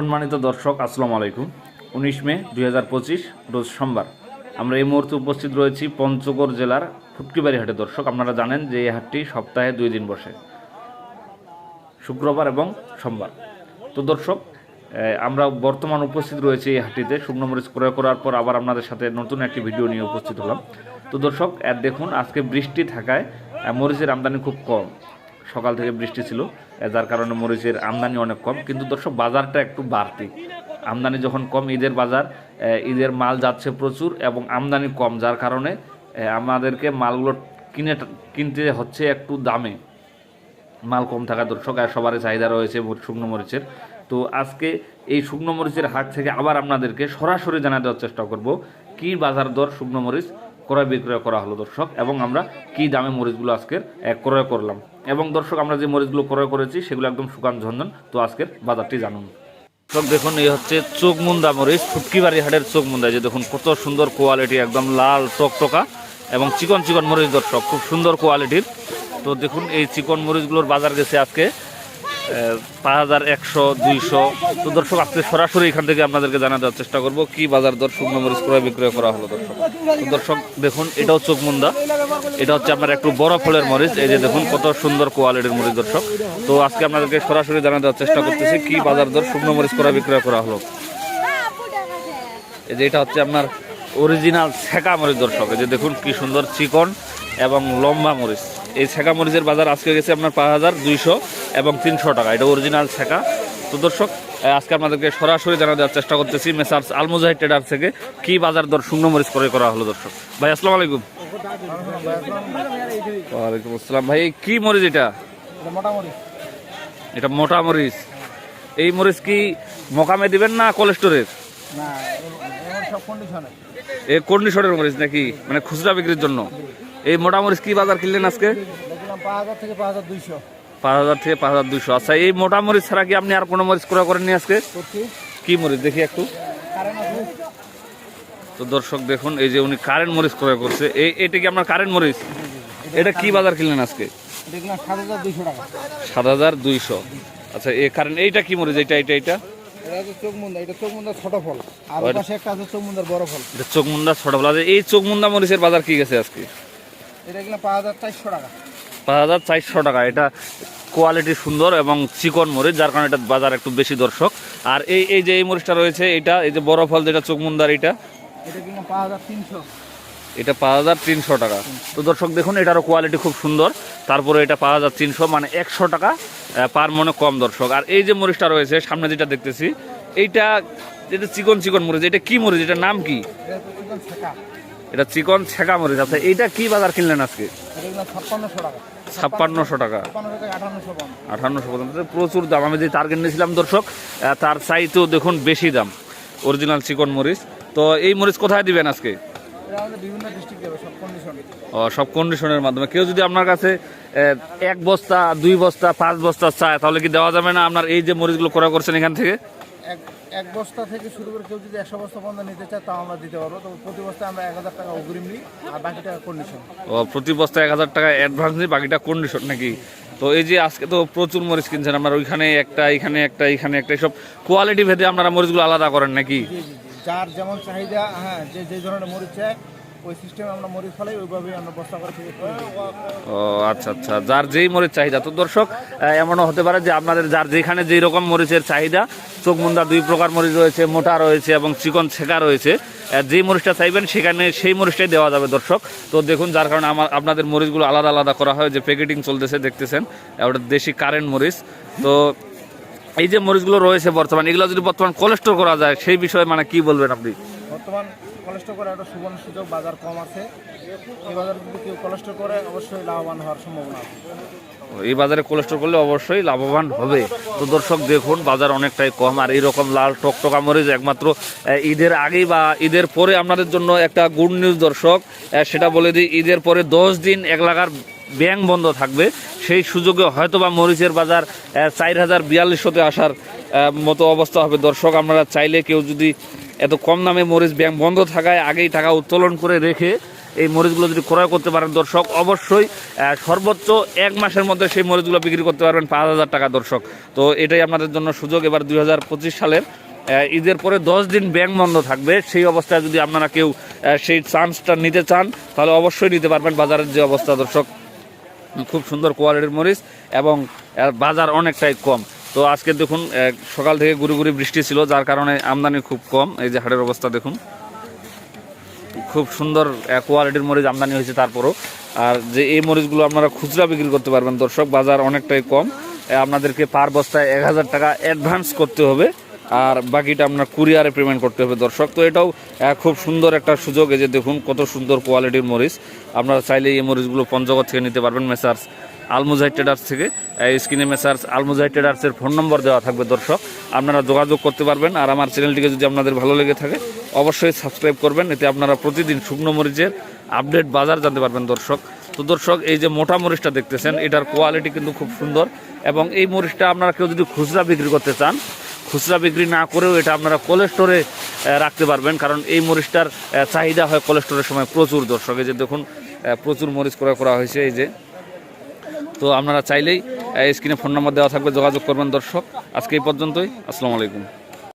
সম্মানিত দর্শক, আসসালামু আলাইকুম। উনিশ মে দুই হাজার পঁচিশ, রোজ সোমবার। আমরা এই মুহূর্তে উপস্থিত রয়েছি পঞ্চগড় জেলার ফুটকিবাড়ি হাটে। দর্শক, আপনারা জানেন যে এই হাটটি সপ্তাহে দুই দিন বসে। শুক্রবার এবং সোমবার। তো দর্শক আমরা বর্তমান উপস্থিত রয়েছি এই হাটটিতে। শুকনো মরিচ ক্রয় করার পর আবার আপনাদের সাথে নতুন একটি ভিডিও নিয়ে উপস্থিত হলাম। তো দর্শক দেখুন, আজকে বৃষ্টি থাকায় মরিচের আমদানি খুব কম। সকাল থেকে বৃষ্টি ছিল যার কারণে মরিচের আমদানি অনেক কম। কিন্তু দর্শক, বাজারটা একটু বাড়তি। আমদানি যখন কম, ঈদের বাজার ঈদের মাল যাচ্ছে প্রচুর এবং আমদানি কম, যার কারণে আমাদেরকে মালগুলো কিনে, কিনতে হচ্ছে একটু দামে। মাল কম থাকা দর্শক, আর সবারই চাহিদা রয়েছে শুকনো মরিচের। তো আজকে এই শুকনো মরিচের হাট থেকে আবার আপনাদেরকে সরাসরি জানা দেওয়ার চেষ্টা করব, কি বাজার দর শুকনো মরিচ? ক্রয় বিক্রয় করা হলো দর্শক, এবং আমরা কি দামে মরিচগুলো আজকের ক্রয় করলাম। এবং দর্শক, আমরা যে মরিচগুলো ক্রয় করেছি, সেগুলো একদম শুকান ঝঞ্ঝন তো আজকের বাজারটি জানুন। দর্শক, দেখুন, এই হচ্ছে চোখমুন্দা মরিচ, ফুটকিবাড়ি হাটের চোখমুন্দা। যে দেখুন, কত সুন্দর কোয়ালিটি, একদম লাল টকটকা এবং চিকন চিকন মরিচ দর্শক, খুব সুন্দর কোয়ালিটির। তো দেখুন, এই চিকন মরিচগুলোর বাজার গেছে আজকে পাঁচ হাজার একশো, দুইশো। তো দর্শক, আজকে সরাসরি এখান থেকে আপনাদেরকে জানা দেওয়ার চেষ্টা করব, কি বাজার দর শুকনো মরিচ ক্রয়, বিক্রয় করা হলো দর্শক। তো দর্শক, দেখুন, এটাও চোখমুন্দা এটা হচ্ছে আপনার একটু বড় ফলের মরিচ। এই যে দেখুন, কত সুন্দর কোয়ালিটির মরিচ দর্শক। তো আজকে আপনাদেরকে সরাসরি জানা দেওয়ার চেষ্টা করতেছি, কি বাজার দর শুকনো মরিচ ক্রয়, বিক্রয় করা হলো। এই যে এটা হচ্ছে আপনার অরিজিনাল ছেঁকা মরিচ দর্শক। এই যে দেখুন, কি সুন্দর চিকন এবং লম্বা মরিচ। এই ছেঁকা মরিচের বাজার আজকে গেছে আপনার পাঁচ হাজার দুইশো এবং তিনশো টাকা এটা অরিজিনাল ছেঁকা তো দর্শক আজকে আপনাদেরকে সরাসরি জানা দেওয়ার চেষ্টা করতেছি মেসার্স আলমুজাহিদ ট্রেডার থেকে কি বাজার দর শূন্য মরিচ করে করা হলো দর্শক ভাই আসসালাম আলাইকুম ওয়ালাইকুম আসসালাম ভাই কি মরিচ এটা এটা মোটা মরিচ এই মরিচ কি মোকামে দিবেন না কোলেস্টোরের না এমন সব কন্ডিশনে এই কন্ডিশনের মরিচ নাকি মানে খুচরা বিক্রির জন্য এই মোটা মরিচ কি বাজার কিনলেন আজকে? পাঁচ হাজার থেকে পাঁচ হাজার দুইশো। দুশো আচ্ছা এই মোটা মরিচ ছাড়া কি আপনি আর কোনো মরিচ ক্রয় করেননি আজকে? কি মরিচ? দেখি একটু। তো দর্শক দেখুন এই যে উনি কারেন্ট মরিচ ক্রয় করছে। এই এটা কি আপনার কারেন্ট মরিচ? এটা কি বাজার কিনলেন আজকে? সাত হাজার দুইশো। আচ্ছা এই কারেন্ট এইটা কি মরিচ? এটা এটা এটা এটা হচ্ছে চোখ মুন্দা এটা চোখ মুন্দার ছোট ফল। আর ওইটা- আছে চোখ মুন্দার বড় ফল। এটা চোখমুন্দা ছোটবেলা এই চোখমুন্দা মরিচের বাজার কি গেছে আজকে? এটা পাঁচ হাজার চারশো টাকা। পাঁচ হাজার চারশো টাকা। এটা কোয়ালিটি সুন্দর এবং চিকন মরিচ যার কারণে এটা বাজার একটু বেশি দর্শক। আর এই এই যে এই মরিচটা রয়েছে এটা এই যে বড় ফল যেটা চোখমুন্দার এটা? এটা দেখলাম পাঁচ হাজার তিনশো। এটা পাঁচ হাজার তিনশো টাকা। তো দর্শক দেখুন এটারও কোয়ালিটি খুব সুন্দর। তারপরে এটা পাঁচ হাজার তিনশো মানে একশো টাকা পার মনে কম দর্শক। আর এই যে মরিচটা রয়েছে সামনে যেটা দেখতেছি এইটা এটা চিকন চিকন মরিচ। এটা কি মরিচ? এটার নাম কি? এটা চিকন ছেঁকা মরিচ। আচ্ছা এইটা কি বাজার কিনলেন আজকে? ছাপ্পান্নশো টাকা। আঠান্নশো পর্যন্ত। প্রচুর দাম। আমি যে টার্গেট নিয়েছিলাম দর্শক তার চাইতেও দেখুন বেশি দাম। অরিজিনাল চিকন মরিচ। তো এই মরিচ কোথায় দিবেন আজকে? ও, সব কন্ডিশনের মাধ্যমে। কেউ যদি আপনার কাছে এক বস্তা দুই বস্তা পাঁচ বস্তা চায় তাহলে কি দেওয়া যাবে না? আপনার এই যে মরিচগুলো ক্রয় করছেন এখান থেকে? এক এক বস্তা থেকে শুরু করে কেউ যদি একশো বস্তা পর্যন্ত নিতে চায় তাও আমরা দিতে পারব। তবে প্রতি বস্তা আমরা এক হাজার টাকা অগ্রিম নিই আর বাকি টাকা কন্ডিশন ও প্রতি বস্তা এক হাজার টাকা অ্যাডভান্স নিই বাকিটা কন্ডিশন নাকি? তো এই যে আজকে তো প্রচুর মরিচ কিনছেন আপনার ওইখানে একটা এখানে একটা এখানে একটা এইসব কোয়ালিটি ভেদে আপনারা মরিচগুলো আলাদা করেন নাকি? যার যেমন চাহিদা হ্যাঁ যে যে ধরনের মরিচ চায় ওই সিস্টেমে আমরা মরিচ ফলাই, ওইভাবেই আমরা বস্তা করে। ও আচ্ছা আচ্ছা। যার যেই মরিচ চাহিদা। তো দর্শক এমনও হতে পারে যে আপনাদের যার যেখানে যেই রকম মরিচের চাহিদা চোখমুন্দা দুই প্রকার মরিচ রয়েছে, মোটা রয়েছে এবং চিকন ছেঁকা রয়েছে যেই মরিচটা চাইবেন সেখানে সেই মরিচটাই দেওয়া যাবে দর্শক। তো দেখুন, যার কারণে আমার, আপনাদের মরিচগুলো আলাদা আলাদা করা হয়, যে প্যাকেটিং চলতেছে, দেখতেছেন ওটা দেশি কারেন্ট মরিচ। তো এই যে মরিচগুলো রয়েছে বর্তমান, এগুলো যদি বর্তমান কোলেস্টোর করা যায়, সেই বিষয়ে মানে কি বলবেন আপনি? বর্তমান কলেস্টোর করে একটা সুবর্ণ সুযোগ, বাজার কম আছে। এই বাজারে যদি কেউ কলেস্টোর করে, অবশ্যই লাভবান হওয়ার সম্ভাবনা আছে। এই বাজারে কোলেস্টোর করলে অবশ্যই লাভবান হবে। তো দর্শক, দেখুন, বাজার অনেকটাই কম, আর এইরকম লাল টকটকা মরিচ একমাত্র ঈদের আগেই বা ঈদের পরে আপনাদের জন্য একটা গুড নিউজ দর্শক। সেটা বলে দিই, ঈদের পরে দশ দিন এক লাগার ব্যাংক বন্ধ থাকবে। সেই সুযোগে হয়তো বা মরিচের বাজার চার হাজার বিয়াল্লিশশোতে আসার মতো অবস্থা হবে। দর্শক, আপনারা চাইলে কেউ যদি এত কম দামে মরিচ ব্যাংক বন্ধ থাকায় আগেই টাকা উত্তোলন করে রেখে এই মরিচগুলো যদি ক্রয় করতে পারেন দর্শক, অবশ্যই সর্বোচ্চ এক মাসের মধ্যে সেই মরিচগুলো বিক্রি করতে পারবেন পাঁচ হাজার টাকা দর্শক। তো এটাই আপনাদের জন্য সুযোগ। এবার দুই হাজার পঁচিশ সালের ঈদের পরে দশ দিন ব্যাংক বন্ধ থাকবে। সেই অবস্থায় যদি আপনারা কেউ সেই চান্সটা নিতে চান, তাহলে অবশ্যই নিতে পারবেন বাজারের যে অবস্থা দর্শক। খুব সুন্দর কোয়ালিটির মরিচ এবং বাজার অনেকটাই কম। তো আজকে দেখুন সকাল থেকে গুড়ি গুড়ি বৃষ্টি ছিল, যার কারণে আমদানি খুব কম। এই যে হাটের অবস্থা দেখুন। খুব সুন্দর কোয়ালিটির মরিচ আমদানি হয়েছে তারপরও। আর যে এই মরিচগুলো আপনারা খুচরা বিক্রি করতে পারবেন, দর্শক, বাজার অনেকটাই কম। আপনাদেরকে পার বস্তায় এক হাজার টাকা অ্যাডভান্স করতে হবে। আর বাকিটা আপনার কুরিয়ারে পেমেন্ট করতে হবে, দর্শক। তো এটাও খুব সুন্দর একটা সুযোগ। এই যে দেখুন, কত সুন্দর কোয়ালিটির মরিচ। আপনারা চাইলে এই মরিচগুলো পঞ্চগড় থেকে নিতে পারবেন মেসার্স আলমুজাই ট্রেডার্স থেকে, এই স্ক্রিনে মেসার্স আলমুজাই ট্রেডার্সের ফোন নম্বর দেওয়া থাকবে দর্শক। আপনারা যোগাযোগ করতে পারবেন আর আমার চ্যানেলটিকে যদি আপনাদের ভালো লেগে থাকে, অবশ্যই সাবস্ক্রাইব করবেন, এতে আপনারা প্রতিদিন শুকনো মরিচের আপডেট বাজার জানতে পারবেন দর্শক। তো দর্শক, এই যে মোটা মরিচটা দেখতেছেন, এটার কোয়ালিটি কিন্তু খুব সুন্দর এবং এই মরিচটা আপনারা কেউ যদি খুচরা বিক্রি করতে চান, খুচরা বিক্রি না করেও এটা আপনারা কোল্ড স্টোরে রাখতে পারবেন কারণ এই মরিচটার চাহিদা হয় কোল্ড স্টোরের সময় প্রচুর দর্শক। এই যে দেখুন প্রচুর মরিচ ক্রয় করা হয়েছে, এই যে তো আপনারা চাইলেই স্ক্রিনে ফোন নম্বর দেওয়া থাকবে, যোগাযোগ করবেন দর্শক। আজকে এই পর্যন্তই, আসসালামু আলাইকুম।